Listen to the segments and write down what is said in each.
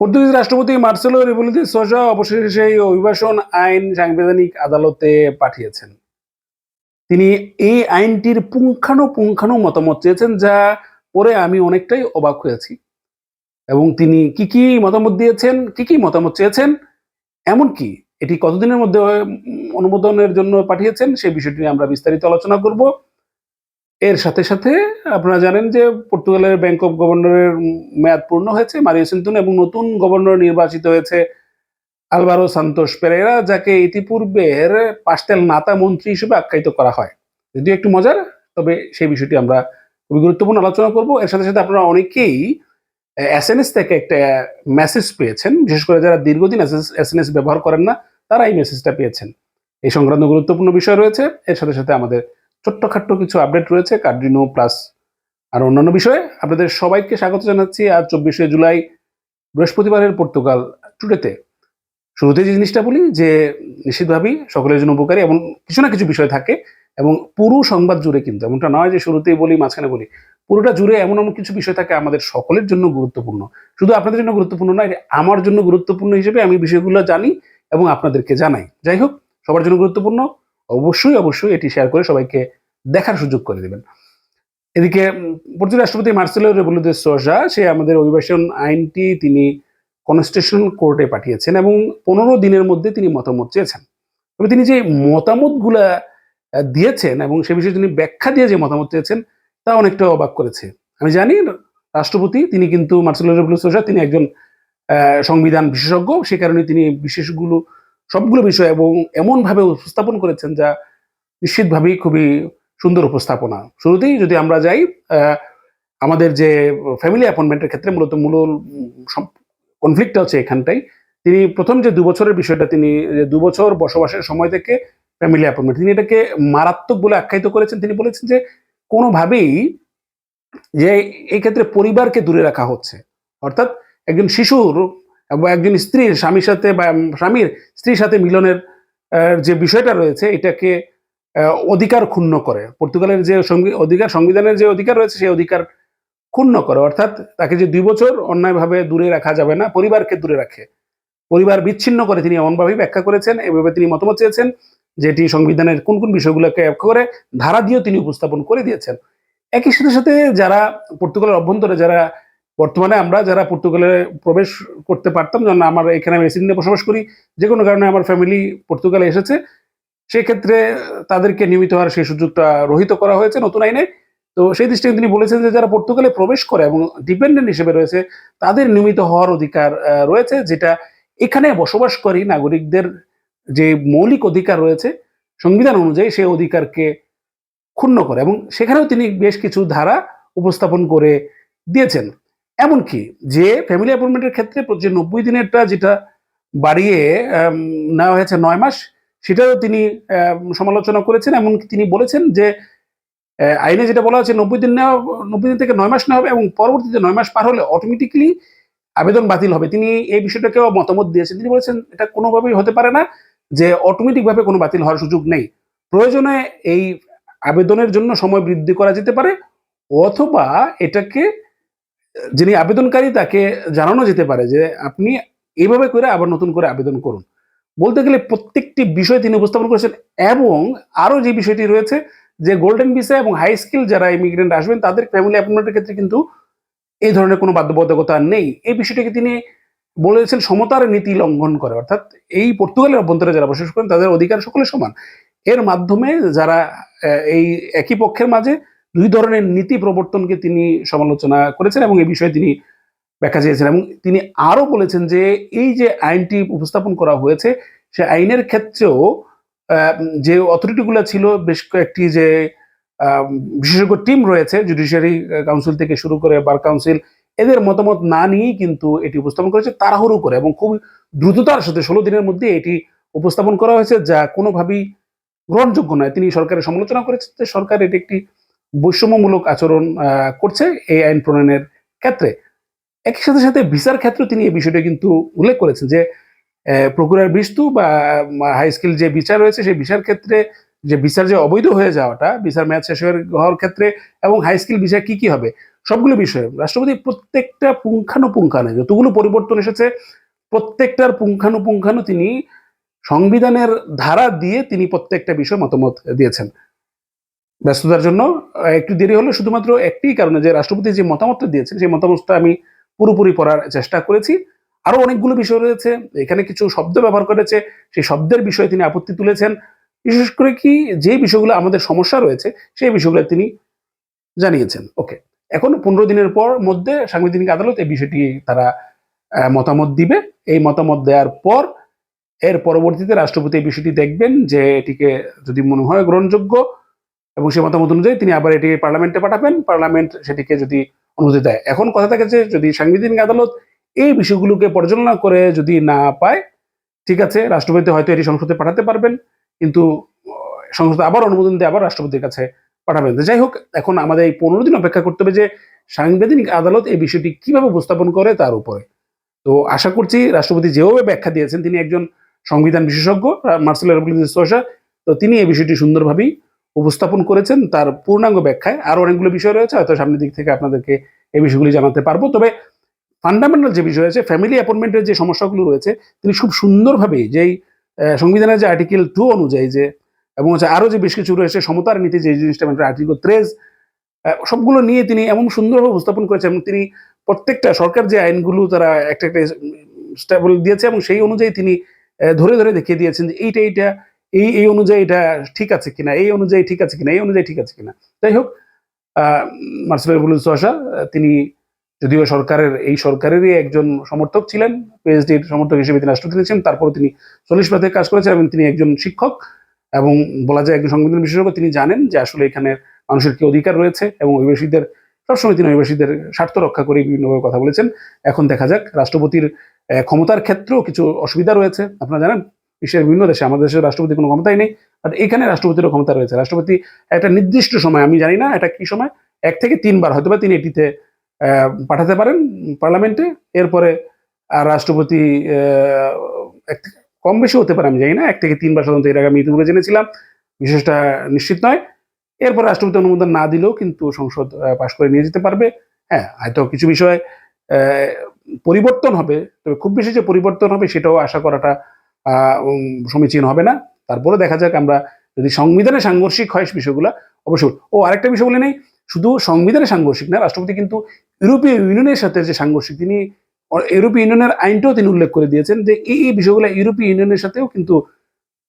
Portuguese রাষ্ট্রপতি Marcelo রেভুলিতি সোজা অবশেষে সেই অভিবাসন আইন সাংবিধানিক আদালতে পাঠিয়েছেন। তিনি এই আইনটির পুঙ্খানুপুঙ্খানু মতামত চেয়েছেন, যা পরে আমি অনেকটাই অবাক হয়েছি। এবং তিনি কি কি মতামত দিয়েছেন, কি কি মতামত চেয়েছেন, এমনকি এটি কতদিনের মধ্যে অনুমোদনের জন্য পাঠিয়েছেন সেই বিষয়টি নিয়ে আমরা বিস্তারিত আলোচনা করব। এর সাথে সাথে আপনারা জানেন যে পর্তুগালের ব্যাংক অফ গভর্নরের মেয়াদ পূর্ণ হয়েছে মারিও সিন্তুন এবং নতুন গভর্নর নির্বাচিত হয়েছে আলভারো সান্তোস পেরেরা যাকে ইতিপূর্বের পাস্টেল নাতা মন্ত্রী হিসেবে আখ্যায়িত করা হয়। যদিও একটু মজার, তবে সেই বিষয়টি আমরা খুবই গুরুত্বপূর্ণ আলোচনা করব। এর সাথে সাথে আপনারা অনেকেই এস এন এস থেকে একটা মেসেজ পেয়েছেন। বিশেষ করে যারা দীর্ঘদিন এস এন এস ব্যবহার করেন না, তারা এই মেসেজটা পেয়েছেন। এই সংক্রান্ত গুরুত্বপূর্ণ বিষয় রয়েছে। এর সাথে সাথে আমাদের ছোট্টখাট্ট কিছু আপডেট রয়েছে কার্ডিনো প্লাস আর অন্যান্য বিষয়ে আপনাদের সবাইকে স্বাগত জানাচ্ছি আজ চব্বিশে জুলাই, বৃহস্পতিবারের পর্তুগাল টুডেতে শুরুতে যে জিনিসটা বলি যে নিশ্চিতভাবেই সকলের জন্য উপকারী এবং কিছু না কিছু বিষয় থাকে এবং পুরো সংবাদ জুড়ে কিন্তু, এমনটা নয় যে শুরুতেই বলি, মাঝখানে বলি। পুরোটা জুড়ে এমন এমন কিছু বিষয় থাকে আমাদের সকলের জন্য গুরুত্বপূর্ণ। শুধু আপনাদের জন্য গুরুত্বপূর্ণ নয়, আমার জন্য গুরুত্বপূর্ণ হিসেবে আমি বিষয়গুলো জানি এবং আপনাদেরকে জানাই। যাই হোক, সবার জন্য গুরুত্বপূর্ণ। অবশ্যই অবশ্যই এটি শেয়ার করে সবাইকে দেখার সুযোগ করে দেবেন। এদিকে পর্তুগাল রাষ্ট্রপতি মার্সেলো রেবুলুদে সোজা, সে আমাদের অভিবাসন আইনটি তিনি কনস্টিটিউশন কোর্টে পাঠিয়েছেন এবং পনেরো দিনের মধ্যে তিনি মতামত চেয়েছেন। তবে তিনি যে মতামতগুলা দিয়েছেন এবং সে বিষয়ে তিনি ব্যাখ্যা দিয়ে যে মতামত চেয়েছেন, তা অনেকটা অবাক করেছে। আমি জানি, রাষ্ট্রপতি, তিনি কিন্তু মার্সেলো রেবুলু সোজা, তিনি একজন সংবিধান বিশেষজ্ঞ, সে কারণে তিনি বিশেষগুলো, সবগুলো বিষয় এবং এমনভাবে উপস্থাপন করেছেন যা নিশ্চিতভাবেই খুবই সুন্দর উপস্থাপনা। শুরুতেই যদি আমরা যাই আমাদের যে ফ্যামিলি অ্যাপয়েন্টমেন্টের ক্ষেত্রে মূলত মূল কনফ্লিক্টটা হচ্ছে এখানটাই। তিনি প্রথম যে দু বছরের বিষয়টা, তিনি যে দু বছর বসবাসের সময় থেকে ফ্যামিলি অ্যাপয়েন্টমেন্ট তিনি এটাকে মারাত্মক বলে আখ্যায়িত করেছেন। তিনি বলেছেন যে কোনোভাবেই যে এই ক্ষেত্রে পরিবারকে দূরে রাখা হচ্ছে। অর্থাৎ একজন শিশুর বা একজন স্ত্রীর স্বামীর সাথে বা, স্বামীর স্ত্রীর সাথে মিলনের যে বিষয়টা রয়েছে, এটাকে অধিকার ক্ষুণ্ণ করে। পর্তুগালের যে অধিকার, সংবিধানের যে অধিকার রয়েছে, সেই অধিকার ক্ষুণ্ণ করে। অর্থাৎ তাকে যে দুই বছর অন্যায়ভাবে দূরে রাখা যাবে না, পরিবারকে দূরে রাখে। পরিবার বিচ্ছিন্ন করে তিনি এমনভাবেই ব্যাখ্যা করেছেন, এভাবে তিনি মতামত চেয়েছেন যেটি সংবিধানের কোন কোন বিষয়গুলোকে ব্যাখ্যা করে ধারা দিয়েও তিনি উপস্থাপন করে দিয়েছেন। একই সাথে সাথে যারা পর্তুগালের অভ্যন্তরে, যারা বর্তমানে আমরা যারা পর্তুগালে প্রবেশ করতে পারতাম যেন আমার এখানে আমি রেসিডেন্টে বসবাস করি, যে কোনো কারণে আমার ফ্যামিলি পর্তুগালে এসেছে সেক্ষেত্রে তাদেরকে নিয়মিত হওয়ার সেই সুযোগটা রহিত করা হয়েছে নতুন আইনে। তো সেই দৃষ্টিতে তিনি বলেছেন যে যারা পর্তুগালে প্রবেশ করে এবং ডিপেন্ডেন্ট হিসেবে রয়েছে, তাদের নিয়মিত হওয়ার অধিকার রয়েছে যেটা এখানে বসবাসকারী নাগরিকদের যে মৌলিক অধিকার রয়েছে, সংবিধান অনুযায়ী সেই অধিকারকে ক্ষুণ্ণ করে এবং সেখানেও তিনি বেশ কিছু ধারা উপস্থাপন করে দিয়েছেন। এমনকি যে ফ্যামিলি অ্যাপয়েন্টমেন্টের ক্ষেত্রে যে নব্বই দিনেরটা যেটা বাড়িয়ে নেওয়া হয়েছে নয় মাস সেটাও তিনি সমালোচনা করেছেন, এমনকি তিনি বলেছেন যে আইনে যেটা বলা হচ্ছে নব্বই দিন নেওয়া, নব্বই দিন থেকে নয় মাস নেওয়া হবে এবং পরবর্তীতে নয় মাস পার হলে অটোমেটিকলি আবেদন বাতিল হবে। তিনি এই বিষয়টাকেও মতামত দিয়েছেন। তিনি বলেছেন এটা কোনোভাবেই হতে পারে না যে অটোমেটিক ভাবে কোনো বাতিল হওয়ার সুযোগ নেই। প্রয়োজনে এই আবেদনের জন্য সময় বৃদ্ধি করা যেতে পারে, অথবা এটাকে, যিনি আবেদনকারী তাকে জানানো যেতে পারে যে আপনি এইভাবে করে আবার নতুন করে আবেদন করুন। বলতে গেলে প্রত্যেকটি বিষয় তিনি উপস্থাপন করেছেন এবং আরও যে বিষয়টি রয়েছে, যে গোল্ডেন ভিসা এবং হাই স্কিল যারা ইমিগ্রেন্ট আসবেন, তাদের ফ্যামিলি অ্যাপয়েন্টমেন্টের ক্ষেত্রে কিন্তু এই ধরনের কোনো বাধ্যবাধকতা নেই। এই বিষয়টিকে তিনি বলেছেন সমতার নীতি লঙ্ঘন করে। অর্থাৎ এই পর্তুগালের অভ্যন্তরে যারা বসবাস করেন, তাদের অধিকার সকলে সমান। এর মাধ্যমে যারা এই একই পক্ষের মাঝে দুই ধরনের নীতি প্রবর্তনকে তিনি সমালোচনা করেছেন এবং এই বিষয়ে তিনি ব্যাখ্যা চেয়েছেন এবং তিনি আরও বলেছেন যে এই যে আইনটি উপস্থাপন করা হয়েছে, সে আইনের ক্ষেত্রেও যে অথরিটিগুলো ছিল, বেশ কয়েকটি যে বিশেষজ্ঞ টিম রয়েছে জুডিশিয়ারি কাউন্সিল থেকে শুরু করে বার কাউন্সিল এদের মতামত না নিয়েই কিন্তু এটি উপস্থাপন করেছে তাড়াহুড়ো করে এবং খুব দ্রুততার সাথে ষোলো দিনের মধ্যে এটি উপস্থাপন করা হয়েছে, যা কোনোভাবেই গ্রহণযোগ্য নয়। তিনি সরকারের সমালোচনা করেছেন যে সরকার এটি একটি বৈষম্যমূলক আচরণ করছে এই আইন প্রণয়নের ক্ষেত্রে। একই সাথে সাথে ভিসার ক্ষেত্রে তিনি এই বিষয়টা কিন্তু উল্লেখ করেছেন যে প্রকুরার বিস্তু বা হাই স্কিল যে বিচার রয়েছে, সেই বিচার ক্ষেত্রে যে বিচার যে অবৈধ হয়ে যাওয়াটা বিচার মেয়াদ শেষ হওয়ার ক্ষেত্রে এবং হাই স্কিল বিচার কি কি হবে, সবগুলো বিষয়ে রাষ্ট্রপতি প্রত্যেকটা পুঙ্খানুপুঙ্খানে যতগুলো পরিবর্তন এসেছে, প্রত্যেকটার পুঙ্খানুপুঙ্খানু তিনি সংবিধানের ধারা দিয়ে তিনি প্রত্যেকটা বিষয়ে মতামত দিয়েছেন। ব্যস্ততার জন্য একটু দেরি হলো, শুধুমাত্র একটি কারণে যে রাষ্ট্রপতি যে মতামতটা দিয়েছেন, সেই মতামতটা আমি পুরোপুরি পড়ার চেষ্টা করেছি। আরও অনেকগুলো বিষয় রয়েছে, এখানে কিছু শব্দ ব্যবহার করেছে, সেই শব্দের বিষয়ে তিনি আপত্তি তুলেছেন। বিশেষ করে কি, যে বিষয়গুলো আমাদের সমস্যা রয়েছে, সেই বিষয়গুলো তিনি জানিয়েছেন। ওকে, এখন পনেরো দিনের পর মধ্যে সাংবিধানিক আদালত এই বিষয়টি তারা মতামত দিবে। এই মতামত দেওয়ার পর, এর পরবর্তীতে রাষ্ট্রপতি এই বিষয়টি দেখবেন যে এটিকে যদি মনে হয় গ্রহণযোগ্য এবং সেই মতামত অনুযায়ী তিনি আবার এটি পার্লামেন্টে পাঠাবেন। পার্লামেন্ট সেটিকে যদি অনুমতি দেয়। এখন কথা থাকে যে যদি সাংবিধানিক আদালত এই বিষয়গুলোকে পর্যালোচনা করে যদি না পায়, ঠিক আছে রাষ্ট্রপতি হয়তো এটি সংসদে পাঠাতে পারবেন, কিন্তু সংসদ আবার অনুমোদন দিয়ে আবার রাষ্ট্রপতির কাছে পাঠাবেন। যাই হোক, এখন আমাদের এই পনেরো দিন অপেক্ষা করতে হবে যে সাংবিধানিক আদালত এই বিষয়টি কীভাবে উপস্থাপন করে তার উপরে। তো আশা করছি রাষ্ট্রপতি যেভাবে ব্যাখ্যা দিয়েছেন, তিনি একজন সংবিধান বিশেষজ্ঞ, মার্সেল তো তিনি এই বিষয়টি সুন্দরভাবেই উপস্থাপন করেছেন তার পূর্ণাঙ্গ ব্যাখ্যায় আরও অনেকগুলো বিষয় রয়েছে, হয়তো সামনের দিক থেকে আপনাদেরকে এই বিষয়গুলি জানাতে পারব। তবে ফান্ডামেন্টাল যে বিষয় আছে ফ্যামিলি অ্যাপয়েন্টমেন্টের যে সমস্যাগুলো রয়েছে, তিনি খুব সুন্দরভাবে যেই সংবিধানের যে আর্টিকেল টু অনুযায়ী যে, এবং হচ্ছে আরও যে বেশ কিছু রয়েছে, সমতার নীতি যে জিনিসটা আর্টিকেল ত্রেজ সবগুলো নিয়ে তিনি এমন সুন্দরভাবে উপস্থাপন করেছেন এবং তিনি প্রত্যেকটা সরকার যে আইনগুলো তারা একটা একটা স্টেবল দিয়েছে এবং সেই অনুযায়ী তিনি ধরে ধরে দেখিয়ে দিয়েছেন যে এইটা এইটা এই এই অনুযায়ী এটা ঠিক আছে কিনা, এই অনুযায়ী ঠিক আছে কিনা, এই অনুযায়ী ঠিক আছে কিনা। যাই হোক মার্সেল তিনি যদিও সরকারের, এই সরকারেরই একজন সমর্থক ছিলেন পিএইচডির সমর্থক হিসেবে তিনি রাষ্ট্রপতি ছিলেন তারপরে তিনি চল্লিশ পথে কাজ করেছেন এবং তিনি একজন শিক্ষক। এবং বলা যায় একজন সংবিধান বিশেষজ্ঞ, তিনি জানেন যে আসলে এখানে মানুষের কি অধিকার রয়েছে এবং অভিবাসীদের, সবসময় তিনি অভিবাসীদের স্বার্থ রক্ষা করে বিভিন্নভাবে কথা বলেছেন। এখন দেখা যাক, রাষ্ট্রপতির ক্ষমতার ক্ষেত্রেও কিছু অসুবিধা রয়েছে, আপনারা জানেন। বিশ্বের বিভিন্ন দেশে, আমাদের দেশের রাষ্ট্রপতি কোনো ক্ষমতাই নেই বাট এখানে রাষ্ট্রপতিরও ক্ষমতা রয়েছে। রাষ্ট্রপতি একটা নির্দিষ্ট সময়, আমি জানি না এটা কি সময়, এক থেকে তিনবার হয়তো বা তিনি এটিতে পাঠাতে পারেন পার্লামেন্টে। এরপরে আর রাষ্ট্রপতি কম বেশি হতে পারে, আমি জানি না, এক থেকে তিনবার সাধারণত এর আগে আমি ইতিপূর্বে জেনেছিলাম, বিশেষটা নিশ্চিত নয়। এরপর রাষ্ট্রপতি অনুমোদন না দিলেও কিন্তু সংসদ পাশ করে নিয়ে যেতে পারবে। হ্যাঁ হয়তো কিছু বিষয়ে পরিবর্তন হবে, তবে খুব বেশি যে পরিবর্তন হবে সেটাও আশা করাটা সমীচীন হবে না। তারপরে দেখা যাক আমরা যদি সংবিধানে সাংঘর্ষিক হয় বিষয়গুলো, অবশ্যই ও, আরেকটা বিষয় বলে নেই, শুধু সংবিধানে সাংঘর্ষিক না, রাষ্ট্রপতি কিন্তু ইউরোপীয় ইউনিয়নের সাথে যে সাংঘর্ষিক, তিনি ইউরোপীয় ইউনিয়নের আইনটাও তিনি উল্লেখ করে দিয়েছেন যে এই বিষয়গুলো ইউরোপীয় ইউনিয়নের সাথেও কিন্তু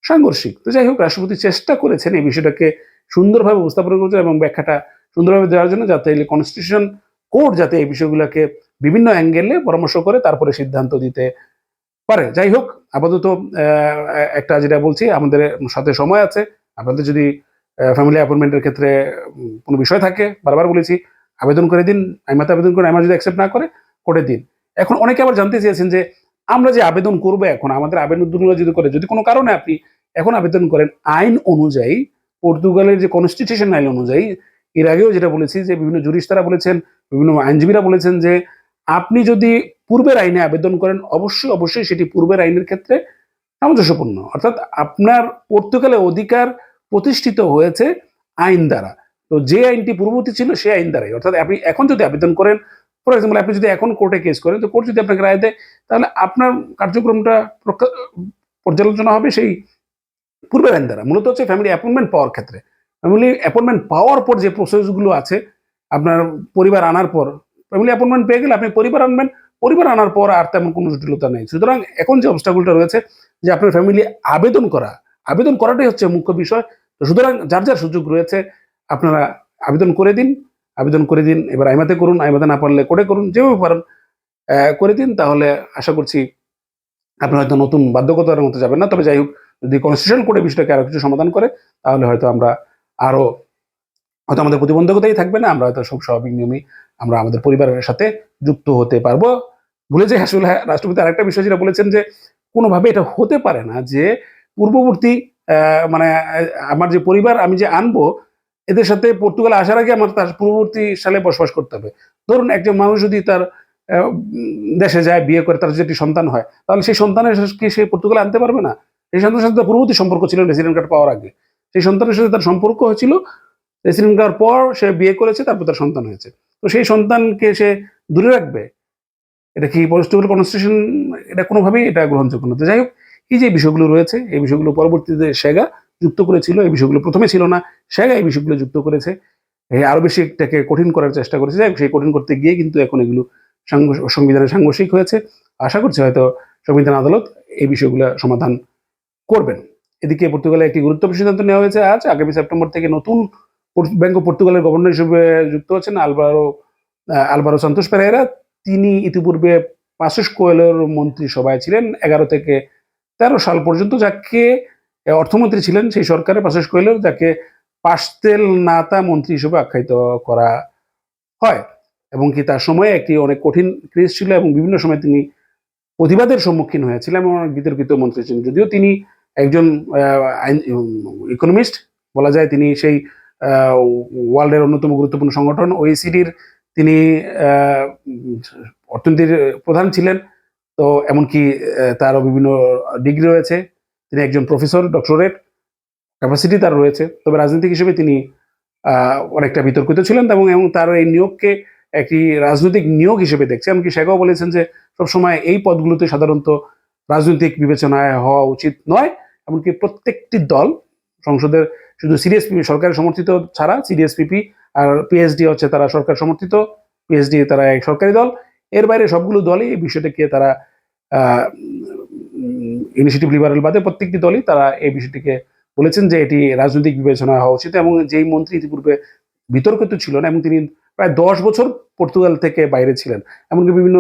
সাংঘর্ষিক। তো যাই হোক, রাষ্ট্রপতি চেষ্টা করেছেন এই বিষয়টাকে সুন্দরভাবে উপস্থাপন করেছেন এবং ব্যাখ্যাটা সুন্দরভাবে দেওয়ার জন্য যাতে কনস্টিটিউশন কোর্ট যাতে এই বিষয়গুলোকে বিভিন্ন অ্যাঙ্গেলে পরামর্শ করে, তারপরে সিদ্ধান্ত দিতে পারে। যাই হোক, আপাতত একটা যেটা বলছি, আমাদের সাথে সময় আছে। আপনাদের যদি ফ্যামিলি অ্যাপয়েন্টমেন্টের ক্ষেত্রে কোনো বিষয় থাকে, বারবার বলেছি, আবেদন করে দিন। আইমাতে আবেদন করে আইমা যদি অ্যাকসেপ্ট না করে করে দিন। এখন অনেকে আবার জানতে চেয়েছেন যে, আমরা যে আবেদন করব এখন, আমাদের আবেদনগুলো যদি করে, যদি কোনো কারণে আপনি এখন আবেদন করেন, আইন অনুযায়ী, পর্তুগালের যে কনস্টিটিউশন আইন অনুযায়ী, এর আগেও যেটা বলেছি যে, বিভিন্ন জুরিস্তারা বলেছেন, বিভিন্ন আইনজীবীরা বলেছেন যে, আপনি যদি পূর্বের আইনে আবেদন করেন, অবশ্যই অবশ্যই সেটি পূর্বের আইনের ক্ষেত্রে সামঞ্জস্যপূর্ণ। অর্থাৎ আপনার পর্তুগালে অধিকার প্রতিষ্ঠিত হয়েছে আইন দ্বারা। তো যে আইনটি পূর্ববর্তী ছিল সেই আইন দ্বারাই। অর্থাৎ আপনি এখন যদি আবেদন করেন ফর এক্সাম্পল আপনি যদি এখন কোর্টে কেস করেন, তো কোর্ট যদি আপনাকে রায় দেয়, তাহলে আপনার কার্যক্রমটা পর্যালোচনা হবে সেই পূর্বের আইন দ্বারা। মূলত হচ্ছে ফ্যামিলি অ্যাপয়েন্টমেন্ট পাওয়ার ক্ষেত্রে। ফ্যামিলি অ্যাপয়েন্টমেন্ট পাওয়ার পর যে প্রসেসগুলো আছে, আপনার পরিবার আনার পর ফ্যামিলি অ্যাপয়েন্টমেন্ট পেয়ে গেলে আপনি পরিবার আনবেন পরিবার আনার পর আর তেমন কোনো জটিলতা নেই। সুতরাং এখন যে অবস্থাগুলোটা রয়েছে যে আপনার ফ্যামিলি আবেদন করা, আবেদন করাটাই হচ্ছে মুখ্য বিষয়। তো সুতরাং যার যার সুযোগ রয়েছে, আপনারা আবেদন করে দিন, আবেদন করে দিন, এবার আইমাতে করুন, আইমাতে না পারলে করে করুন, যেভাবে পারেন করে দিন, তাহলে আশা করছি আপনারা হয়তো নতুন বাধ্যকতার মতো যাবেন না। তবে যাই হোক, যদি কনস্টিটিউশন কোর্টে বিষয়টাকে আরও কিছু সমাধান করে, তাহলে হয়তো আমরা আরও, হয়তো আমাদের প্রতিবন্ধকতাই থাকবে না, আমরা হয়তো সব স্বাভাবিক নিয়মই আমরা আমাদের পরিবারের সাথে যুক্ত হতে পারব। ভুলে যে আসলে, রাষ্ট্রপতি আরেকটা বিষয় যেটা বলেছেন যে, কোনোভাবে এটা হতে পারে না যে, পূর্ববর্তী মানে আমার যে পরিবার, আমি যে আনব, এদের সাথে পর্তুগালে আসার আগে আমার তার পূর্ববর্তী সালে বসবাস করতে হবে। ধরুন, একজন মানুষ যদি তার দেশে যায়, বিয়ে করে, তার একটি সন্তান হয়, তাহলে সেই সন্তানের কি সে পর্তুগালে আনতে পারবে না? সেই সন্তানের সাথে পূর্ববর্তী সম্পর্ক ছিল রেসিডেন্ট কার্ড পাওয়ার আগে। সেই সন্তানের সাথে তার সম্পর্ক হয়েছিল রেসিডেন্ট কার্ড পর সে বিয়ে করেছে, তারপর তার সন্তান হয়েছে। তো সেই সন্তানকে সে দূরে রাখবে। এটা কি পরিস্থিতি কনস্টিটিউশন এটা কোনোভাবেই এটা গ্রহণযোগ্য না। তো যাই হোক, এই যে বিষয়গুলো রয়েছে, এই বিষয়গুলো পরবর্তীতে সেগা যুক্ত করেছিল, এই বিষয়গুলো প্রথমে ছিল না, সেগা এই বিষয়গুলো যুক্ত করেছে। এই আরও বেশি এটাকে কঠিন করার চেষ্টা করেছে। যাই সেই কঠিন করতে গিয়ে কিন্তু এখন এগুলো সংবিধানে সাংঘর্ষিক হয়েছে। আশা করছি হয়তো সংবিধান আদালত এই বিষয়গুলো সমাধান করবেন। এদিকে পর্তুগালে একটি গুরুত্বপূর্ণ সিদ্ধান্ত নেওয়া হয়েছে। আজ আগামী সেপ্টেম্বর থেকে নতুন ব্যাংক অফ পর্তুগালের গভর্নর হিসেবে যুক্ত হচ্ছেন আলবারো আলবারো সন্তোষ পেরেরা তিনি ইতিপূর্বে পাশেশ কোয়েলের মন্ত্রিসভায় ছিলেন। এগারো থেকে তেরো সাল পর্যন্ত যাকে অর্থমন্ত্রী ছিলেন সেই সরকারের পাশেশ কোয়েলের, যাকে পাশতেল নাতা মন্ত্রী হিসেবে আখ্যায়িত করা হয়। এবং কি তার সময়ে একটি অনেক কঠিন ক্রিজ ছিল এবং বিভিন্ন সময় তিনি প্রতিবাদের সম্মুখীন হয়েছিলেন এবং অনেক বিতর্কিত মন্ত্রী ছিলেন। যদিও তিনি একজন আইন ইকোনমিস্ট বলা যায়, তিনি সেই ওয়ার্ল্ডের অন্যতম গুরুত্বপূর্ণ সংগঠন। ওইসিডির তিনি অর্থনীতির প্রধান ছিলেন। তো এমনকি তারও বিভিন্ন ডিগ্রি রয়েছে। তিনি একজন প্রফেসর, ডক্টরেট ক্যাপাসিটি তার রয়েছে। তবে রাজনীতিক হিসেবে তিনি অনেকটা বিতর্কিত ছিলেন এবং এবং তার এই নিয়োগকে একটি রাজনৈতিক নিয়োগ হিসেবে দেখছে। এমনকি সেগাও বলেছেন যে, সবসময় এই পদগুলোতে সাধারণত রাজনৈতিক বিবেচনায় হওয়া উচিত নয়। এমনকি প্রত্যেকটি দল, সংসদের শুধু সিরিএসপিপি সরকারের সমর্থিত ছাড়া সিরিএসপিপি আর পিএইচডি হচ্ছে তারা সরকার সমর্থিত। পিএইচডি তারা এক সরকারি দল। এর বাইরে সবগুলো দলই এই বিষয়টাকে তারা ইনিশিয়েটিভ লিবারেল বাদে প্রত্যেকটি দলই তারা এই বিষয়টিকে বলেছেন যে এটি রাজনৈতিক বিবেচনা হওয়া উচিত এবং যেই মন্ত্রী ইতিপূর্বে বিতর্কিত ছিল না এবং তিনি প্রায় দশ বছর পর্তুগাল থেকে বাইরে ছিলেন, এমনকি বিভিন্ন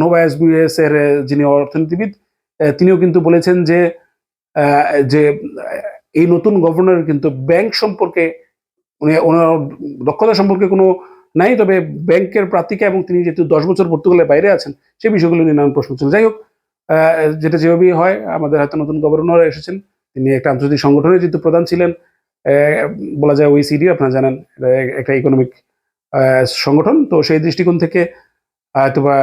নোভা এসবিএস এর যিনি অর্থনীতিবিদ তিনিও কিন্তু বলেছেন যে যে এই নতুন গভর্নর কিন্তু ব্যাংক সম্পর্কে উনি ওনার দক্ষতা সম্পর্কে কোনো নাই, তবে ব্যাংকের প্রার্থিকা এবং তিনি যেহেতু দশ বছর পর্তুগালের বাইরে আছেন সেই বিষয়গুলো নিয়ে নানান প্রশ্ন ছিল যাই হোক যেটা যেভাবেই হয়, আমাদের হাতে নতুন গভর্নর এসেছেন, তিনি একটা আন্তর্জাতিক সংগঠনের যেহেতু প্রধান ছিলেন বলা যায় ওইসিডি আপনারা জানেন একটা ইকোনমিক সংগঠন, তো সেই দৃষ্টিকোণ থেকে হয়তোবা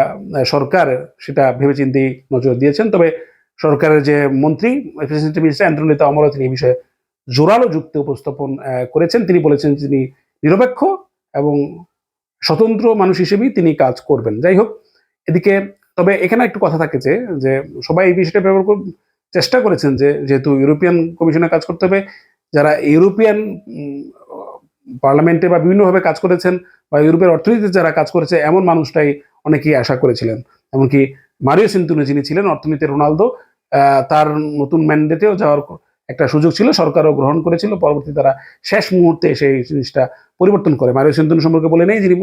সরকার সেটা ভেবেচিন্তেই নজর দিয়েছেন। তবে সরকারের যে মন্ত্রী প্রেসিডেন্ট মিনিস্টার অ্যান্টনিতা অমরও তিনি এই বিষয়ে জোরালো যুক্তি উপস্থাপন করেছেন। তিনি বলেছেন তিনি নিরপেক্ষ এবং স্বতন্ত্র মানুষ হিসেবেই তিনি কাজ করবেন। যাই হোক, এদিকে তবে এখানে একটু কথা থাকে যে সবাই এই বিষয়টা ব্যবহার কর- চেষ্টা করেছেন যে, যেহেতু ইউরোপিয়ান কমিশনে কাজ করতে হবে, যারা ইউরোপিয়ান পার্লামেন্টে বা বিভিন্নভাবে কাজ করেছেন বা ইউরোপের অর্থনীতিতে যারা কাজ করেছে, এমন মানুষটাই অনেকেই আশা করেছিলেন। এমনকি মারিও সিন্তুনে যিনি ছিলেন অর্থনীতির রোনালদো তার নতুন ম্যান্ডেটেও যাওয়ার একটা সুযোগ ছিল, সরকারও গ্রহণ করেছিল, পরবর্তী তারা শেষ মুহূর্তে সেই জিনিসটা পরিবর্তন করে। মারিও সিন্তুনে সম্পর্কে বলে নেই, যিনি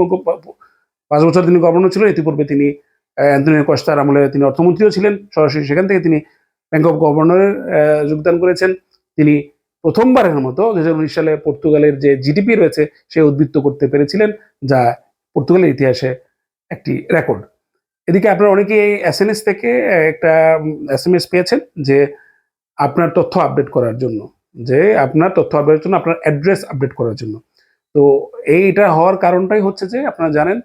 পাঁচ বছর তিনি গভর্নর ছিলেন, ইতিপূর্বে তিনি অ্যান্টনিও কস্তার আমলে তিনি অর্থমন্ত্রীও ছিলেন, সরাসরি সেখান থেকে তিনি ব্যাংক অফ গভর্নরের যোগদান করেছেন। তিনি প্রথমবারের মতো দুই হাজার উনিশ সালে পর্তুগালের যে জিডিপি রয়েছে, সে উদ্বৃত্ত করতে পেরেছিলেন, যা পর্তুগালের ইতিহাসে একটি রেকর্ড এদিকে আপনারা অনেকে এই এস এম এস থেকে একটা এস এম এস পেয়েছেন যে আপনার তথ্য আপডেট করার জন্য, যে আপনার তথ্য আপডেটের জন্য, আপনার অ্যাড্রেস আপডেট করার জন্য। তো এইটা হওয়ার কারণটাই হচ্ছে যে আপনারা জানেন,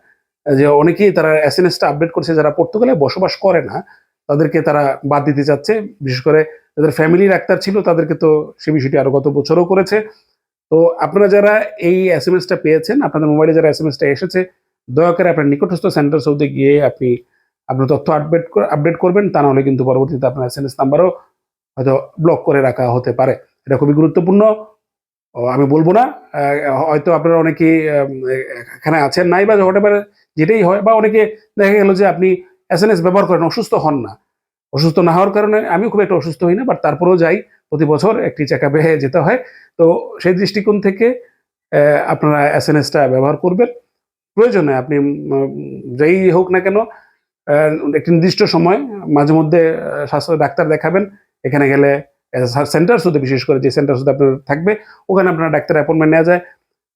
যে অনেকেই তারা এস এম এসটা আপডেট করছে, যারা পর্তুগালে বসবাস করে না, তাদেরকে তারা বাদ দিতে চাচ্ছে, বিশেষ করে যাদের ফ্যামিলি ডাক্তার ছিল, তাদেরকে তো সে বিষয়টি আরও গত বছরও করেছে। তো আপনারা যারা এই এস এম এসটা পেয়েছেন, আপনাদের মোবাইলে যারা এস এম এসটা এসেছে, দয়া করে আপনার নিকটস্থ সেন্টার সৌদে গিয়ে আপনি আপনার তথ্য আপডেট আপডেট করবেন তা নাহলে কিন্তু পরবর্তীতে আপনার এস এম এস নাম্বারও হয়তো ব্লক করে রাখা হতে পারে। এটা খুবই গুরুত্বপূর্ণ। আমি বলব না হয়তো আপনারা অনেকেই আম, এখানে আছেন নাই বা হতে পারে যেটাই হয় বা অনেকে দেখা গেল যে আপনি এস এম এস ব্যবহার করেন অসুস্থ হন না। অসুস্থ না হওয়ার কারণে আমি খুব একটা অসুস্থ হই না বাট তারপরেও যাই প্রতি বছর একটি চেক আপে যেতে হয়। তো সেই দৃষ্টিকোণ থেকে আপনারা এস এন এসটা ব্যবহার করবেন। প্রয়োজনে আপনি যেই হোক না কেন একটি নির্দিষ্ট সময়, মাঝে মধ্যে স্বাস্থ্য ডাক্তার দেখাবেন। এখানে গেলে সেন্টার শুধু বিশেষ করে যে সেন্টার শুধু আপনার থাকবে, ওখানে আপনার ডাক্তার অ্যাপয়েন্টমেন্ট নেওয়া যায়।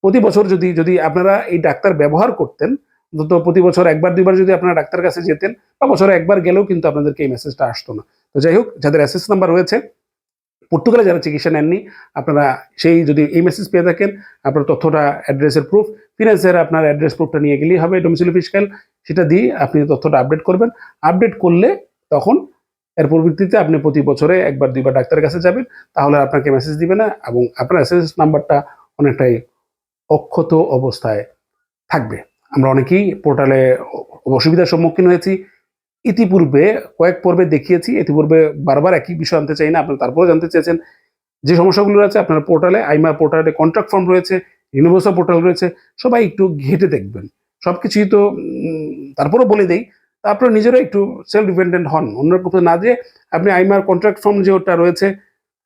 প্রতি বছর যদি যদি আপনারা এই ডাক্তার ব্যবহার করতেন, অন্তত প্রতি বছর একবার, দুইবার যদি আপনারা ডাক্তার কাছে যেতেন, বা বছরে একবার গেলেও কিন্তু আপনাদেরকে এই মেসেজটা আসতো না। তো যাই হোক, যাদের অ্যাসেস নাম্বার রয়েছে, পর্তুগালে যারা চিকিৎসা নেননি, আপনারা সেই যদি এই মেসেজ পেয়ে থাকেন, আপনার তথ্যটা অ্যাড্রেসের প্রুফ ফিনান্সের আপনার অ্যাড্রেস প্রুফটা নিয়ে গেলেই হবে ডোমিসিল ফিসক্যাল সেটা দিয়ে আপনি তথ্যটা আপডেট করবেন। আপডেট করলে তখন এর পরবর্তীতে আপনি প্রতি বছরে একবার, দুইবার ডাক্তারের কাছে যাবেন। তাহলে আপনাকে মেসেজ দিবে না এবং আপনার এস নাম্বারটা অনেকটাই অক্ষত অবস্থায় থাকবে। আমরা অনেকেই পোর্টালে অসুবিধার সম্মুখীন হয়েছি। ইতিপূর্বে কয়েক পর্বে দেখিয়েছি, ইতিপূর্বে বারবার একই বিষয় আনতে চাই না, আপনারা তারপরে জানতে চেয়েছেন। যে সমস্যাগুলো আছে আপনার পোর্টালে আইমার পোর্টালে কন্ট্রাক্ট ফর্ম রয়েছে ইউনিভার্সাল পোর্টাল রয়েছে, সবাই একটু ঘেটে দেখবেন। সব কিছুই তো তারপরও বলে দেই তারপরে নিজেরও একটু সেলফ ডিপেন্ডেন্ট হন। অন্য কথা না যে আপনি আইমার কন্ট্রাক্ট ফর্ম যে ওটা রয়েছে,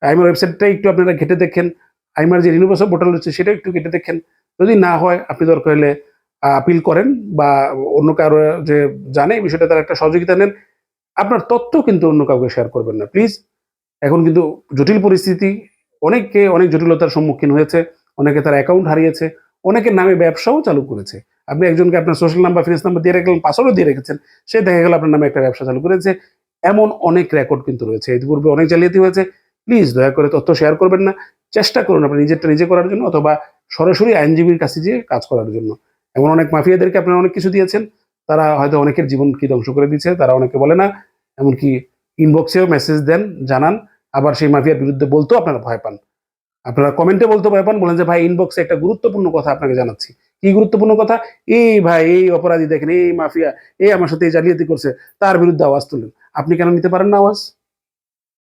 আইমার ওয়েবসাইটটা একটু আপনারা ঘেটে দেখেন, আইমার যে ইউনিভার্সাল পোর্টাল রয়েছে সেটা একটু ঘেটে দেখেন। যদি না হয়, আপনি দরকার হলে আপিল করেন বা অন্য কারও যে জানে এই বিষয়টা তার একটা সহযোগিতা নেন। আপনার তথ্য কিন্তু অন্য কাউকে শেয়ার করবেন না প্লিজ এখন কিন্তু জটিল পরিস্থিতি, অনেককে অনেক জটিলতার সম্মুখীন হয়েছে, অনেকে তার অ্যাকাউন্ট হারিয়েছে, অনেকের নামে ব্যবসাও চালু করেছে। আপনি একজনকে আপনার সোশ্যাল নাম্বার ফিনান্স নাম্বার দিয়ে রাখলেন পাসওয়ার্ডও দিয়ে রেখেছেন সে দেখা গেল আপনার নামে একটা ব্যবসা চালু করেছে। এমন অনেক রেকর্ড কিন্তু রয়েছে। ইতিপূর্বে অনেক জালিয়াতি হয়েছে। প্লিজ দয়া করে তথ্য শেয়ার করবেন না। চেষ্টা করুন আপনি নিজেরটা নিজে করার জন্য অথবা সরাসরি আইনজীবীর কাছে যেয়ে কাজ করার জন্য। এমন অনেক মাফিয়াদেরকে আপনারা অনেক কিছু দিয়েছেন। তারা হয়তো অনেকের জীবন কি ধ্বংস করে দিচ্ছে তারা অনেকে বলে না। এমনকি ইনবক্সেও মেসেজ দেন, জানান। আবার সেই মাফিয়ার বিরুদ্ধে বলতেও আপনারা ভয় পান। আপনারা কমেন্টে বলতে ভয় পান, বলেন যে, ভাই ইনবক্সে একটা গুরুত্বপূর্ণ কথা আপনাকে জানাচ্ছি। কি গুরুত্বপূর্ণ কথা? এই ভাই, এই অপরাধী দেখেন, এই মাফিয়া, এই আমার সাথে এই জালিয়াতি করছে, তার বিরুদ্ধে আওয়াজ তুলেন। আপনি কেন নিতে পারেন না আওয়াজ?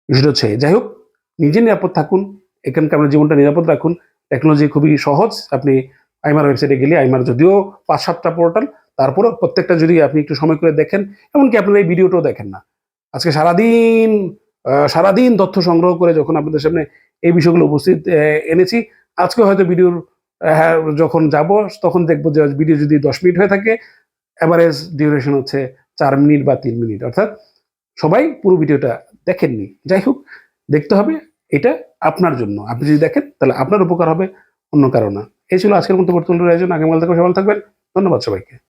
বিষয়টা হচ্ছে, যাই হোক, নিজে নিরাপদ থাকুন, এখানকার আপনার জীবনটা নিরাপদ রাখুন। টেকনোলজি খুবই সহজ, আপনি আইমার ওয়েবসাইটে গেলে, আইমার যদিও পাঁচ সাতটা পোর্টাল তারপরেও প্রত্যেকটা যদি আপনি একটু সময় করে দেখেন, এমনকি আপনারা এই ভিডিওটাও দেখেন না। আজকে সারাদিন সারাদিন তথ্য সংগ্রহ করে যখন আপনাদের সামনে এই বিষয়গুলো উপস্থিত এনেছি, আজকে হয়তো ভিডিওর যখন যাব, তখন দেখব যে ভিডিও যদি দশ মিনিট হয়ে থাকে অ্যাভারেজ ডিউরেশন হচ্ছে চার মিনিট বা তিন মিনিট। অর্থাৎ সবাই পুরো ভিডিওটা দেখেননি। যাই হোক, দেখতে হবে, এটা আপনার জন্য। আপনি যদি দেখেন, তাহলে আপনার উপকার হবে, অন্য কারণ না। এই ছিল আজকের মতো বর্তমান আয়োজন। আগামীকাল থেকে সবাই থাকবেন। ধন্যবাদ সবাইকে।